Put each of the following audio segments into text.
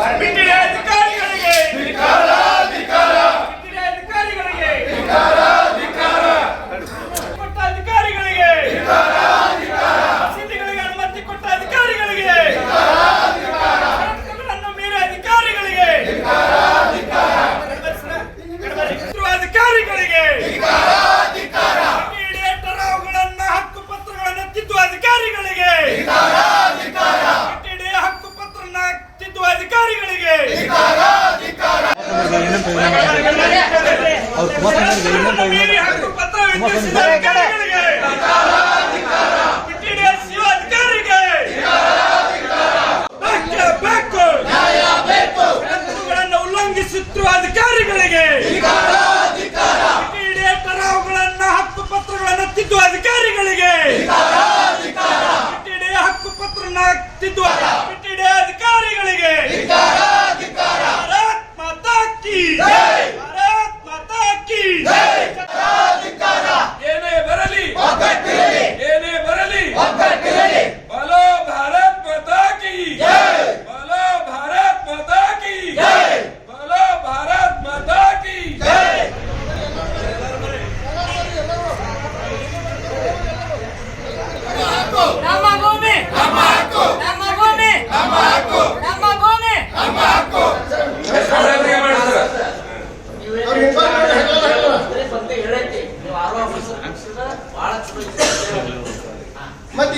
ಬರ್ರಿ ಅವ್ರು ಕುಮಾರಸ್ವಾಮಿ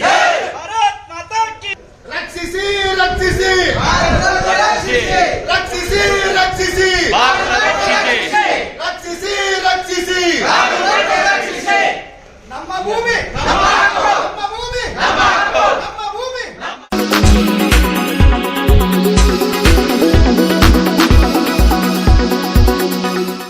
भारत माता की रक्षिसी रक्षिसी। रक्षिसी रक्षिसी। भारत